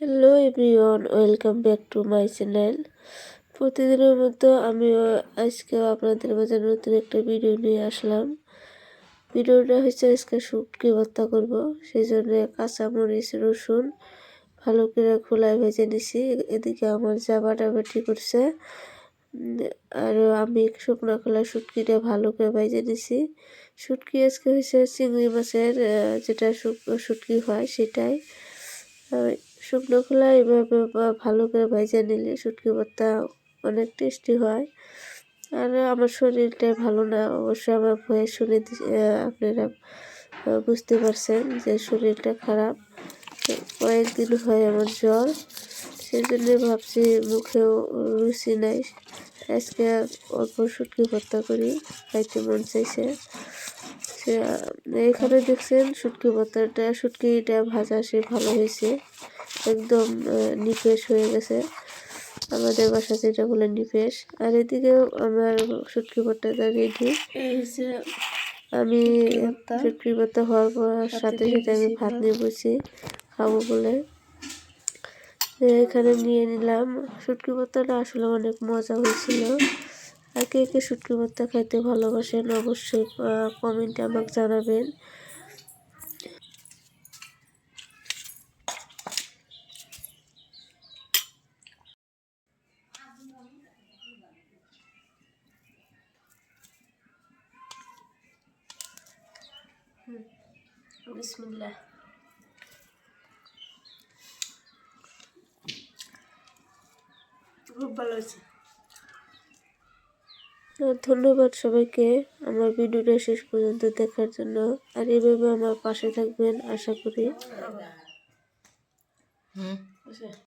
Hello everyone welcome back to my channel প্রতিদিনের মতো আমিও আজকেও আপনাদের মাঝে নতুন একটা ভিডিও নিয়ে আসলাম। ভিডিওটা হচ্ছে আজকে শুটকি ভর্তা করব সেই জন্য কাঁচামরিচ, রসুন ভালো করে খোলায় ভেজে নিছি। এদিকে আমার যা বাটাবাটি করছে। আর আমি শুকনো খোলা শুটকিটা ভালো করে ভেজে নিছি। শুটকি আজকে হচ্ছে চিংড়ি মাছের যেটা শুটকি হয় সেটাই। শুকনো খোলা এভাবে ভালো করে ভেজে নিলে শুটকি ভর্তা অনেক টেস্টি হয়। আর আমার শরীরটা ভালো না অবশ্যই আমার ভয়ে শুনে আপনারা বুঝতে পারছেন যে শরীরটা খারাপ। কয়েকদিন হয় আমার জ্বর সেই জন্য ভাবছি মুখেও রুচি নাই। আজকে অল্প শুটকি ভর্তা করি, খাইতে মন চাইছে। এখানে দেখছেন শুটকি ভর্তাটা শুটকিটা ভাজা সে ভালো হয়েছে। একদম নিপেশ হয়ে গেছে। আমাদের বাসা যেটা বলে নিপেশ আর এদিকেও আমার শুটকি ভর্তাটা রেডি আমি। শুটকি ভর্তা হওয়ার পর সাথে সাথে আমি ভাত। নিয়ে বসি খাব বলে। এখানে নিয়ে নিলাম। শুটকি ভর্তাটা আসলে অনেক মজা হয়েছিল। আর কে কে শুটকি ভর্তা খাইতে ভালোবাসেন অবশ্যই কমেন্টে আমাকে জানাবেন। খুব ভালো হয়েছে। ধন্যবাদ সবাইকে আমার ভিডিওটা শেষ পর্যন্ত দেখার জন্য। আর এভাবে আমার পাশে থাকবেন আশা করি। হুম।